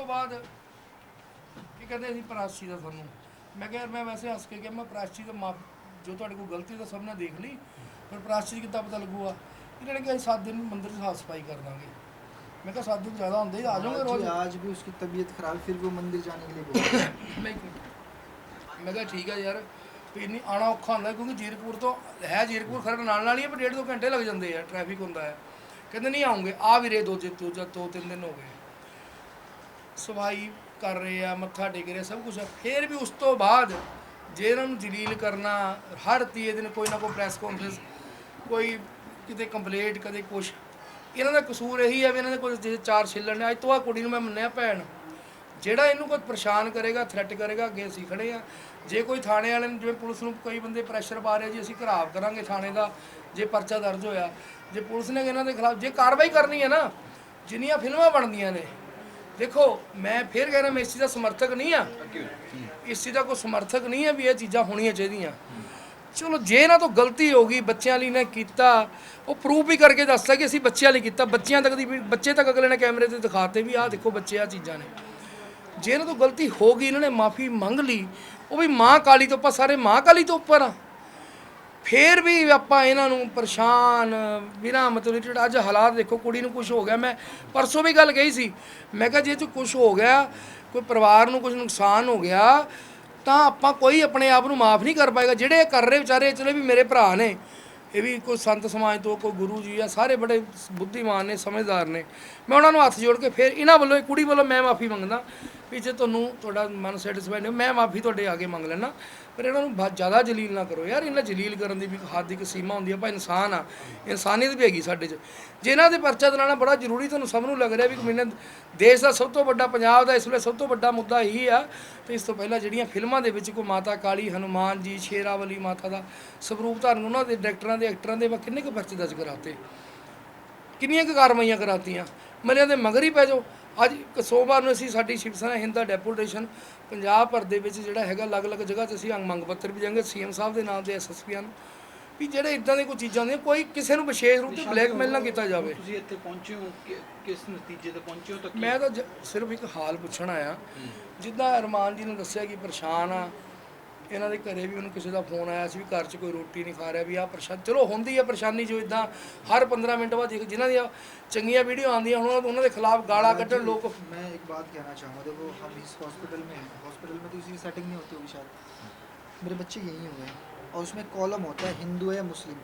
ਤੋਂ ਬਾਅਦ ਕੀ ਕਹਿੰਦੇ ਅਸੀਂ ਪ੍ਰਾਸ਼ਚੀ ਦਾ ਤੁਹਾਨੂੰ ਮੈਂ ਕਿਹਾ ਯਾਰ ਮੈਂ ਵੈਸੇ ਹੱਸ ਕੇ ਕਿਹਾ ਮੈਂ ਪ੍ਰਾਸ਼ਚੀ ਦਾ ਮਾਫ ਜੋ ਤੁਹਾਡੇ ਕੋਲ ਗਲਤੀ ਤਾਂ ਸਭ ਨੇ ਦੇਖ ਲਈ ਪਰ ਪ੍ਰਾਸ਼ਚੀ ਕਿੱਦਾਂ ਪਤਾ ਲੱਗੂਗਾ ਇਹਨਾਂ ਨੇ ਕਿਹਾ ਅਸੀਂ 7 ਦਿਨ ਮੰਦਿਰ 'ਚ ਸਾਫ ਸਫਾਈ ਕਰ ਦਾਂਗੇ ਮੈਂ ਕਿਹਾ 7 ਦਿਨ ਜ਼ਿਆਦਾ ਹੁੰਦੇ ਆ ਜਾਓਗੇ ਰੋਜ਼ जी, आज भी उसकी तबीयत खराब है, फिर वो मंदिर जाने के लिए बोल रहा है। ਮੈਂ ਕਿਹਾ- ਮੈਂ ਕਿਹਾ ਠੀਕ ਆ ਯਾਰ ਵੀ ਇੰਨੀ ਆਣਾ ਔਖਾ ਹੁੰਦਾ ਕਿਉਂਕਿ ਜੀਰਕਪੁਰ ਤੋਂ ਹੈ ਜੀਰਕਪੁਰ ਖਰੜ ਨਾਲ ਨਾਲ ਹੀ ਆ, ਪਰ ਡੇਢ ਦੋ ਘੰਟੇ ਲੱਗ ਜਾਂਦੇ ਆ ਟ੍ਰੈਫਿਕ ਹੁੰਦਾ ਹੈ ਕਹਿੰਦੇ ਨਹੀਂ ਆਉਂਗੇ ਆ ਵੀ ਰੇ ਦੋ ਜੇ ਦੋ ਜਾਂ ਦੋ ਤਿੰਨ ਦਿਨ ਹੋ ਗਏ ਸਫ਼ਾਈ ਕਰ ਰਹੇ ਆ ਮੱਥਾ ਟੇਕ ਰਹੇ ਆ, ਸਭ ਕੁਝ ਫਿਰ ਵੀ ਉਸ ਤੋਂ ਬਾਅਦ ਜੇ ਇਹਨਾਂ ਨੂੰ ਜਲੀਲ ਕਰਨਾ ਹਰ ਤੀਏ ਦਿਨ ਕੋਈ ਨਾ ਕੋਈ ਪ੍ਰੈਸ ਕਾਨਫਰੰਸ ਕੋਈ ਕਿਤੇ ਕੰਪਲੇਂਟ ਕਦੇ ਕੁਛ ਇਹਨਾਂ ਦਾ ਕਸੂਰ ਇਹੀ ਹੈ ਵੀ ਇਹਨਾਂ ਦੇ ਕੋਲ ਜੇ ਚਾਰ ਛਿੱਲਣ ਨੇ ਅੱਜ ਤੋਂ ਆ ਕੁੜੀ ਨੂੰ ਮੈਂ ਮੰਨਿਆ ਭੈਣ। ਜਿਹੜਾ ਇਹਨੂੰ ਕੋਈ ਪਰੇਸ਼ਾਨ ਕਰੇਗਾ ਥ੍ਰੈਟ ਕਰੇਗਾ ਅੱਗੇ ਅਸੀਂ ਖੜੇ ਆ। ਜੇ ਕੋਈ ਥਾਣੇ ਵਾਲੇ ਨੂੰ ਜਿਵੇਂ ਪੁਲਿਸ ਨੂੰ ਕਈ ਬੰਦੇ ਪ੍ਰੈਸ਼ਰ ਪਾ ਰਹੇ ਜੀ ਅਸੀਂ ਘਰਾਵ ਕਰਾਂਗੇ ਥਾਣੇ ਦਾ ਜੇ ਪਰਚਾ ਦਰਜ ਹੋਇਆ। ਜੇ ਪੁਲਿਸ ਨੇ ਇਹਨਾਂ ਦੇ ਖਿਲਾਫ ਜੇ ਕਾਰਵਾਈ ਕਰਨੀ ਹੈ ਨਾ ਜਿੰਨੀਆਂ ਫਿਲਮਾਂ ਬਣਦੀਆਂ ਨੇ ਦੇਖੋ, ਮੈਂ ਫਿਰ ਕਹਿ ਰਿਹਾ, ਮੈਂ ਇਸ ਚੀਜ਼ ਦਾ ਸਮਰਥਕ ਨਹੀਂ ਆ ਇਸ ਚੀਜ਼ ਦਾ ਕੋਈ ਸਮਰਥਕ ਨਹੀਂ ਹੈ ਵੀ ਇਹ ਚੀਜ਼ਾਂ ਹੋਣੀਆਂ ਚਾਹੀਦੀਆਂ। ਚਲੋ, ਜੇ ਇਹਨਾਂ ਤੋਂ ਗਲਤੀ ਹੋ ਗਈ, ਬੱਚਿਆਂ ਲਈ ਨੇ ਕੀਤਾ, ਉਹ ਪ੍ਰੂਫ ਵੀ ਕਰਕੇ ਦੱਸਦਾ ਕਿ ਅਸੀਂ ਬੱਚਿਆਂ ਲਈ ਕੀਤਾ। ਬੱਚਿਆਂ ਤੱਕ ਦੀ ਬੱਚੇ ਤੱਕ ਅਗਲੇ ਨੇ ਕੈਮਰੇ ਤੇ ਦਿਖਾਤੇ ਵੀ ਆਹ ਦੇਖੋ ਬੱਚੇ ਆ ਚੀਜ਼ਾਂ ਨੇ। ਜੇ ਇਹਨਾਂ ਤੋਂ ਗਲਤੀ ਹੋ ਗਈ, ਇਹਨਾਂ ਨੇ ਮਾਫੀ ਮੰਗ ਲਈ, ਉਹ ਵੀ ਮਾਂ ਕਾਲੀ ਤੋਂ, ਆਪਾਂ ਸਾਰੇ ਮਾਂ ਕਾਲੀ ਤੋਂ ਉੱਪਰ ਆ ਫੇਰ ਵੀ ਆਪਾਂ ਇਹਨਾਂ ਨੂੰ ਪਰੇਸ਼ਾਨ, ਬਿਨਾਂ ਮਤਲਬ ਜਿਹੜਾ ਅੱਜ ਹਾਲਾਤ ਦੇਖੋ, ਕੁੜੀ ਨੂੰ ਕੁਝ ਹੋ ਗਿਆ, ਮੈਂ ਪਰਸੋਂ ਵੀ ਗੱਲ ਕਹੀ ਸੀ। ਮੈਂ ਕਿਹਾ ਜੇ ਚ ਕੁਝ ਹੋ ਗਿਆ, ਕੋਈ ਪਰਿਵਾਰ ਨੂੰ ਕੁਝ ਨੁਕਸਾਨ ਹੋ ਗਿਆ, ਤਾਂ ਆਪਾਂ ਕੋਈ ਆਪਣੇ ਆਪ ਨੂੰ ਮਾਫ ਨਹੀਂ ਕਰ ਪਾਏਗਾ। ਜਿਹੜੇ ਕਰ ਰਹੇ ਵਿਚਾਰੇ ਚਲੇ ਵੀ ਮੇਰੇ ਭਰਾ ਨੇ। ਇਹ ਵੀ ਕੋਈ ਸੰਤ ਸਮਾਜ ਤੋਂ, ਕੋਈ ਗੁਰੂ ਜੀ ਆ, ਸਾਰੇ ਬੜੇ ਬੁੱਧੀਮਾਨ ਨੇ, ਸਮਝਦਾਰ ਨੇ। ਮੈਂ ਉਹਨਾਂ ਨੂੰ ਹੱਥ ਜੋੜ ਕੇ ਫਿਰ ਇਹਨਾਂ ਵੱਲੋਂ ਕੁੜੀ ਵੱਲੋਂ ਮੈਂ ਮਾਫੀ ਮੰਗਦਾ। ਵੀ ਜੇ ਤੁਹਾਨੂੰ ਤੁਹਾਡਾ ਮਨ ਸੈਟੀਸਫਾਈਡ ਨਹੀਂ, ਮੈਂ ਮਾਫੀ ਤੁਹਾਡੇ ਅੱਗੇ ਮੰਗ ਲੈਣਾ ਪਰ ਇਹਨਾਂ ਨੂੰ ਬਹੁਤ ਜ਼ਿਆਦਾ ਜਲੀਲ ਨਾ ਕਰੋ ਯਾਰ, ਇਹਨਾਂ ਜਲੀਲ ਕਰਨ ਦੀ ਵੀ ਇੱਕ ਹੱਦ ਦੀ ਇੱਕ ਸੀਮਾ ਹੁੰਦੀ ਆ, ਆਪਾਂ ਇਨਸਾਨ ਆ, ਇਨਸਾਨੀਅਤ ਵੀ ਹੈਗੀ ਸਾਡੇ 'ਚ। ਜੇ ਇਹਨਾਂ ਦੇ ਪਰਚਾ ਦਿਲਾਣਾ ਬੜਾ ਜ਼ਰੂਰੀ ਤੁਹਾਨੂੰ ਸਭ ਨੂੰ ਲੱਗ ਰਿਹਾ ਵੀ ਮੈਨੇ ਦੇਸ਼ ਦਾ ਸਭ ਤੋਂ ਵੱਡਾ, ਪੰਜਾਬ ਦਾ ਇਸ ਵੇਲੇ ਸਭ ਤੋਂ ਵੱਡਾ ਮੁੱਦਾ ਇਹੀ ਆ, ਤੇ ਇਸ ਤੋਂ ਪਹਿਲਾਂ ਜਿਹੜੀਆਂ ਫਿਲਮਾਂ ਦੇ ਵਿੱਚ ਕੋਈ ਮਾਤਾ ਕਾਲੀ, ਹਨੂਮਾਨ ਜੀ, ਸ਼ੇਰਾਵਲੀ ਮਾਤਾ ਦਾ ਸਵਰੂਪ ਧਾਰਨ, ਉਹਨਾਂ ਦੇ ਡਾਇਰੈਕਟਰਾਂ ਦੇ, ਐਕਟਰਾਂ ਦੇ ਵਾ ਕਿੰਨੇ ਕੁ ਪਰਚੇ ਦਰਜ ਕਰਾਤੇ? ਕਿੰਨੀਆਂ ਕੁ ਕਾਰਵਾਈਆਂ ਕਰਾਤੀਆਂ? ਮਰਿਆਂ ਦੇ ਮਗਰ ਹੀ ਪੈ ਜਾਓ। ਅੱਜ ਇੱਕ ਸੋਮਵਾਰ ਨੂੰ ਅਸੀਂ ਸਾਡੀ ਸ਼ਿਵ ਸੈਨਾ ਹਿੰਦ ਦਾ ਡੈਪੂਟੇਸ਼ਨ ਪੰਜਾਬ ਭਰ ਦੇ ਵਿੱਚ ਜਿਹੜਾ ਹੈਗਾ ਅਲੱਗ-ਅਲੱਗ ਜਗ੍ਹਾ 'ਤੇ ਅਸੀਂ ਮੰਗ ਪੱਤਰ ਵੀ ਜਾਵਾਂਗੇ ਸੀਐਮ ਸਾਹਿਬ ਦੇ ਨਾਮ ਤੇ ਐਸਐਸਪੀਆਂ ਨੂੰ ਵੀ ਜਿਹੜੇ ਇਦਾਂ ਦੀ ਕੋਈ ਚੀਜ਼ਾਂ ਹੁੰਦੀਆਂ ਕੋਈ ਕਿਸੇ ਨੂੰ ਵਿਸ਼ੇਸ਼ ਰੂਪ ਤੇ ਬਲੈਕਮੇਲ ਨਾ ਕੀਤਾ ਜਾਵੇ। ਤੁਸੀਂ ਇੱਥੇ ਪਹੁੰਚੇ ਹੋ ਕਿਸ ਨਤੀਜੇ ਤੇ ਪਹੁੰਚੇ ਹੋ ਤਾਂ ਮੈਂ ਤਾਂ ਸਿਰਫ ਇੱਕ ਹਾਲ ਪੁੱਛਣ ਆਇਆ। ਜਿੱਦਾਂ ਅਰਮਾਨ ਜੀ ਨੇ ਦੱਸਿਆ ਕਿ ਪਰੇਸ਼ਾਨ ਆ ਇਹਨਾਂ ਦੇ ਘਰੇ ਵੀ ਉਹਨੂੰ ਕਿਸੇ ਦਾ ਫੋਨ ਆਇਆ ਸੀ ਵੀ ਘਰ 'ਚ ਕੋਈ ਰੋਟੀ ਨਹੀਂ ਖਾ ਰਿਹਾ ਵੀ ਆ ਪਰੇਸ਼ਾਨ ਚਲੋ ਹੁੰਦੀ ਆ ਪਰੇਸ਼ਾਨੀ ਜੋ ਇਦਾਂ ਹਰ 15 ਮਿੰਟ ਬਾਅਦ ਇੱਕ ਜਿਨ੍ਹਾਂ ਦੀਆਂ ਚੰਗੀਆਂ ਵੀਡੀਓ ਆਉਂਦੀਆਂ ਹੁਣ ਉਹਨਾਂ ਦੇ ਖਿਲਾਫ ਗਾਲਾਂ ਕੱਢਣ ਲੋਕ मैं एक बात कहना चाहूँगा देखो हम इस हॉस्पिटल में हैं हॉस्पिटल में तो इसी सेटिंग नहीं होती होगी शायद मेरे बच्चे यही हुए हैं और उसमें कॉलम होता है हिंदू है या मुस्लिम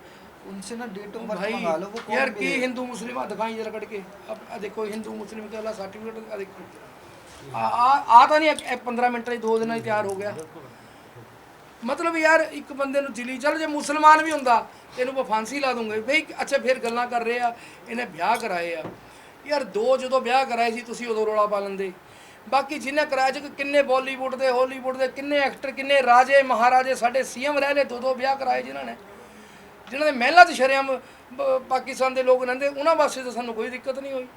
उनसे ना डेट ऑफ बर्थ भाई मंगा लो वो कौन यार की दे- हिंदू मुस्लिम आ दिखाई जरा करके अब आ देखो हिंदू मुस्लिम का सर्टिफिकेट आ देखो आ आ आ ਤਾਂ ਨਹੀਂ 15 ਮਿੰਟ ਵਿੱਚ ਦੋ ਦਿਨਾਂ 'ਚ ਤਿਆਰ ਹੋ ਗਿਆ ਮਤਲਬ ਯਾਰ, ਇੱਕ ਬੰਦੇ ਨੂੰ ਜਿਲੀ ਚੱਲ ਜੇ ਮੁਸਲਮਾਨ ਵੀ ਹੁੰਦਾ ਇਹਨੂੰ ਆਪਾਂ ਫਾਂਸੀ ਲਾ ਦੂੰਗੇ। ਬਈ, ਅੱਛਾ, ਫਿਰ ਗੱਲਾਂ ਕਰ ਰਹੇ ਆ, ਇਹਨੇ ਵਿਆਹ ਕਰਾਏ ਆ। ਯਾਰ, ਦੋ ਜਦੋਂ ਵਿਆਹ ਕਰਾਏ ਸੀ, ਤੁਸੀਂ ਉਦੋਂ ਰੋਲਾ ਪਾ ਲੈਂਦੇ। ਬਾਕੀ ਜਿਹਨੇ ਕਰਾਇਆ ਚ ਕਿੰਨੇ ਬਾਲੀਵੁੱਡ ਦੇ, ਹਾਲੀਵੁੱਡ ਦੇ, ਕਿੰਨੇ ਐਕਟਰ, ਕਿੰਨੇ ਰਾਜੇ, ਮਹਾਰਾਜੇ, ਸਾਡੇ ਸੀਐਮ ਰਹਿ ਲਏ ਦੋ ਦੋ ਵਿਆਹ ਕਰਾਏ ਜਿਨ੍ਹਾਂ ਨੇ। ਜਿਨ੍ਹਾਂ ਦੇ ਮਹਿਲਾ 'ਚ ਸ਼ਰੇਆਮ ਪਾਕਿਸਤਾਨ ਦੇ ਲੋਕ ਰਹਿੰਦੇ, ਉਹਨਾਂ ਵਾਸਤੇ ਤਾਂ ਸਾਨੂੰ ਕੋਈ ਦਿੱਕਤ ਨਹੀਂ ਹੋਈ।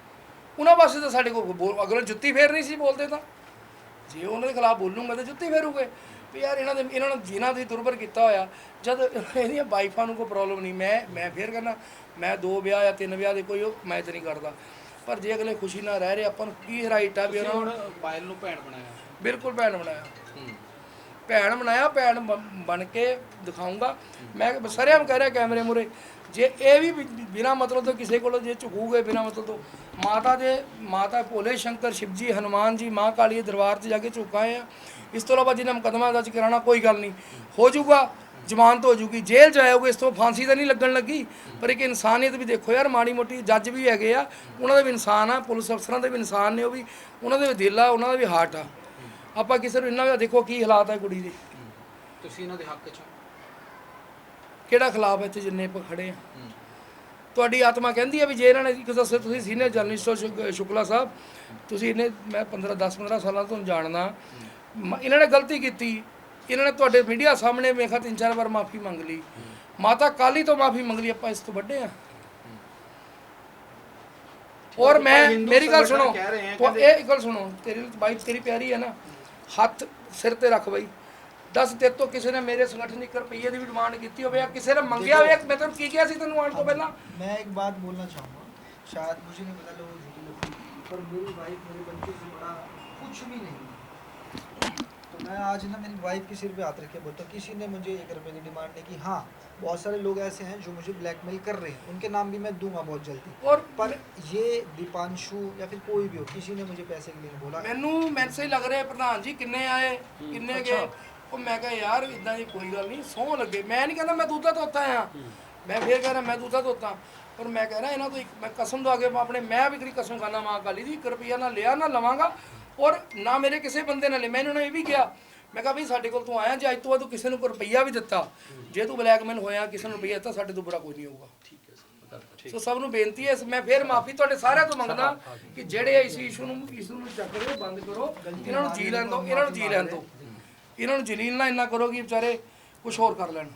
ਉਹਨਾਂ ਵਾਸਤੇ ਤਾਂ ਸਾਡੇ ਕੋਲ ਬੋਲ- ਅਗਲੇ ਜੁੱਤੀ ਫੇਰਨੀ ਸੀ ਬੋਲਦੇ ਤਾਂ। ਜੇ ਉਹਨਾਂ ਦੇ ਖਿਲਾਫ ਬੋਲੂੰਗਾ ਤਾਂ ਜੁੱਤੀ ਫੇਰੂਗੇ। ਵੀ ਯਾਰ ਇਹਨਾਂ ਦੇ ਇਹਨਾਂ ਨੂੰ ਜਿਨ੍ਹਾਂ ਦੀ ਦੁਰਵਰ ਕੀਤਾ ਹੋਇਆ ਜਦ ਇਹਦੀਆਂ ਵਾਈਫਾਂ ਨੂੰ ਕੋਈ ਪ੍ਰੋਬਲਮ ਨਹੀਂ ਮੈਂ ਮੈਂ ਫੇਰ ਕਹਿੰਦਾ ਮੈਂ ਦੋ ਵਿਆਹ ਜਾਂ ਤਿੰਨ ਵਿਆਹ ਦੇ ਕੋਈ ਉਹ ਮੈਂ ਤੇ ਨਹੀਂ ਕਰਦਾ। ਪਰ ਜੇ ਅਗਲੇ ਖੁਸ਼ੀ ਨਾਲ ਰਹਿ ਰਹੇ ਆਪਾਂ ਨੂੰ ਕੀ ਰਾਈਟ ਆ ਵੀ ਉਹਨਾਂ ਨੂੰ ਪਾਇਲ ਨੂੰ ਭੈਣ ਬਣਾਇਆ। ਬਿਲਕੁਲ ਭੈਣ ਬਣਾਇਆ। ਭੈਣ ਬਣਾਇਆ, ਭੈਣ ਬ- ਬਣ ਕੇ ਦਿਖਾਉਂਗਾ। ਮੈਂ ਸਰਿਆਮ ਕਹਿ ਰਿਹਾ ਕੈਮਰੇ ਮੂਹਰੇ, ਜੇ ਇਹ ਵੀ ਬਿ- ਬਿਨਾਂ ਮਤਲਬ ਤੋਂ ਕਿਸੇ ਕੋਲੋਂ ਜੇ ਝੁਕੂਗੇ ਬਿਨਾਂ ਮਤਲਬ ਤੋਂ, ਮਾਤਾ ਦੇ, ਮਾਤਾ ਭੋਲੇ ਸ਼ੰਕਰ, ਸ਼ਿਵ ਜੀ, ਹਨੂਮਾਨ ਜੀ, ਮਾਂ ਕਾਲੀ ਦੇ ਦਰਬਾਰ 'ਚ ਜਾ ਕੇ ਝੁਕਾਏ ਆ। ਇਸ ਤੋਂ ਇਲਾਵਾ ਜਿਹਨੇ ਮੁਕੱਦਮਾ ਦਰਜ ਕਰਾਉਣਾ, ਕੋਈ ਗੱਲ ਨਹੀਂ। ਹੋ ਜਾਊਗਾ ਜ਼ਮਾਨਤ ਹੋ ਜੂਗੀ ਜੇਲ੍ਹ 'ਚ ਆਇਓਗੇ ਇਸ ਤੋਂ ਫਾਂਸੀ ਤਾਂ ਨਹੀਂ ਲੱਗਣ ਲੱਗੀ। ਪਰ ਇੱਕ ਇਨਸਾਨੀਅਤ ਵੀ ਦੇਖੋ ਯਾਰ, ਮਾੜੀ ਮੋਟੀ ਜੱਜ ਵੀ ਹੈਗੇ ਆ। ਉਹਨਾਂ ਦਾ ਵੀ ਇਨਸਾਨ ਆ, ਪੁਲਿਸ ਅਫਸਰਾਂ ਦੇ ਵੀ ਇਨਸਾਨ ਨੇ ਉਹ ਵੀ, ਉਹਨਾਂ ਦੇ ਵੀ ਦਿਲ ਆ, ਉਹਨਾਂ ਦਾ ਵੀ ਹਾਰਟ ਆ। ਆਪਾਂ ਕਿਸੇ ਨੂੰ ਇੰਨਾ ਵੀ ਦੇਖੋ ਕੀ ਹਾਲਾਤ ਹੈ ਕੁੜੀ ਦੇ। ਤੁਸੀਂ ਇਹਨਾਂ ਦੇ ਹੱਕ 'ਚ ਹੋ। ਕਿਹੜਾ ਖਿਲਾਫ ਇੱਥੇ ਜਿੰਨੇ ਆਪਾਂ ਖੜੇ ਆ। ਤੁਹਾਡੀ ਆਤਮਾ ਕਹਿੰਦੀ ਹੈ ਵੀ ਜੇ ਇਹਨਾਂ ਨੇ ਇੱਕ ਦੱਸੇ ਤੁਸੀਂ ਸੀਨੀਅਰ ਜਰਨਲਿਸਟ ਹੋ ਸ਼ੁਕ- ਸ਼ੁਕਲਾ ਸਾਹਿਬ ਤੁਸੀਂ ਇਹਨੇ ਮੈਂ 15 10 15 ਸਾਲਾਂ ਤੋਂ ਜਾਣਦਾ। ਮ- ਇਹਨਾਂ ਨੇ ਗਲਤੀ ਕੀਤੀ। ਇਹਨਾਂ ਨੇ ਤੁਹਾਡੇ ਮੀਡੀਆ ਸਾਹਮਣੇ ਵੇਖਾ ਤਿੰਨ ਚਾਰ ਵਾਰ ਮਾਫੀ ਮੰਗ ਲਈ। ਮਾਤਾ ਕਾਲੀ ਤੋਂ ਮਾਫੀ ਮੰਗ ਲਈ ਆਪਾਂ ਇਸ ਤੋਂ ਵੱਡੇ ਆ। ਔਰ ਮੈਂ ਹਿੰਦੂ ਮੇਰੀ ਗੱਲ ਸੰਗਠਨ ਸੁਣੋ। ਕਹਿ ਰਹੇ ਹੈ ਤੋ ਇਹ ਗੱਲ ਸੁਣੋ। ਤੇਰੀ ਬਾਈ ਤੇਰੀ ਪਿਆਰੀ ਹੈ ਨਾ। ਹੱਥ ਸਿਰ ਤੇ ਰੱਖ ਬਈ ਦੱਸ ਤੇ ਤੋਂ ਕਿਸੇ ਨੇ ਮੇਰੇ ਸੰਗਠਨ 1 ਰੁਪਈਏ ਦੀ ਵੀ ਡਿਮਾਂਡ ਕੀਤੀ ਹੋਵੇ ਜਾਂ ਕਿਸੇ ਨੇ ਮੰਗਿਆ ਹੋਵੇ ਮੈਂ ਤੈਨੂੰ ਕੀ ਕਿਹਾ ਸੀ ਤੈਨੂੰ ਆਉਣ ਤੋਂ ਪਹਿਲਾਂ मैं एक बात बोलना चाहूँगा शायद मुझे नहीं पता लोग झूठी लगती है, पर मेरी वाइफ मेरे बच्चों से बड़ा कुछ भी नहीं तो मैं आज ना मेरी वाइफ के सिर पे हाथ रख के बोलता हूँ, किसी ने मुझे एक रुपए की डिमांड नहीं की हाँ बहुत सारे लोग ऐसे हैं जो मुझे ब्लैकमेल कर रहे हैं उनके नाम भी मैं दूंगा बहुत जल्दी और पर ये दीपांशु या फिर कोई भी हो किसी ने मुझे पैसे के लिए नहीं बोला ਮੈਨੂੰ ਮੈਸੇਜ ਲੱਗ ਰਿਹਾ ਪ੍ਰਧਾਨ ਜੀ ਕਿੰਨੇ ਆਏ ਕਿੰਨੇ ਗਏ ਉਹ ਮੈਂ ਕਿਹਾ ਯਾਰ ਇਦਾਂ ਦੀ ਕੋਈ ਗੱਲ ਨਹੀਂ ਸੌ ਲੱਗੇ ਮੈਂ ਨਹੀਂ ਕਹਿੰਦਾ ਮੈਂ ਦੁੱਧ ਦਾ ਧੋਤਾ ਆ ਮੈਂ ਫੇਰ ਕਹਿ ਰਿਹਾ ਮੈਂ ਦੁੱਧ ਦਾ ਧੋਤਾ ਪਰ ਮੈਂ ਕਹਿ ਰਿਹਾ ਇਹਨਾਂ ਤੋਂ ਇੱਕ ਮੈਂ ਕਸਮ ਦਵਾ ਕੇ ਮੈਂ ਆਪਣੇ ਮੈਂ ਵੀ ਤੇਰੀ ਕਸਮ ਖਾਨਾ ਮਾਂ ਕਾਲੀ ਦੀ 1 ਰੁਪਿਆ ਨਾ ਲਿਆ ਨਾ ਲਵਾਂਗਾ ਔਰ ਨਾ ਮੇਰੇ ਕਿਸੇ ਬੰਦੇ ਨੇ ਲਿਆ ਮੈਂ ਇਹਨਾਂ ਨੂੰ ਇਹ ਵੀ ਕਿਹਾ ਮੈਂ ਕਿਹਾ ਵੀ ਸਾਡੇ ਕੋਲ ਤੂੰ ਆਇਆ ਜੇ ਅੱਜ ਤੋਂ ਬਾਅਦ ਤੂੰ ਕਿਸੇ ਨੂੰ ਕੋਈ ਰੁਪਈਆ ਵੀ ਦਿੱਤਾ ਜੇ ਤੂੰ ਬਲੈਕਮੇਲ ਹੋਇਆ ਕਿਸੇ ਨੂੰ ਰੁਪਈਆ ਦਿੱਤਾ ਸਾਡੇ ਤੋਂ ਬੁਰਾ ਕੋਈ ਨਹੀਂ ਹੋਊਗਾ। ਠੀਕ ਹੈ ਸਰ ਸੋ ਸਭ ਨੂੰ ਬੇਨਤੀ ਹੈ ਮੈਂ ਫੇਰ ਮਾਫੀ ਤੁਹਾਡੇ ਸਾਰਿਆਂ ਤੋਂ ਮੰਗਦਾ ਕਿ ਜਿਹੜੇ ਇਸ ਇਸ਼ੂ ਨੂੰ ਇਸ ਨੂੰ ਚੱਕ ਰਹੇ ਬੰਦ ਕਰੋ ਇਹਨਾਂ ਨੂੰ ਜੀ ਲੈਣ ਦਿਓ ਇਹਨਾਂ ਨੂੰ ਜੀ ਲੈਣ ਦਿਓ। ਇਹਨਾਂ ਨੂੰ ਜਲੀਲ ਨਾ ਇੰਨਾ ਕਰੋ ਕਿ ਵਿਚਾਰੇ ਕੁਝ ਹੋਰ ਕਰ ਲੈਣ।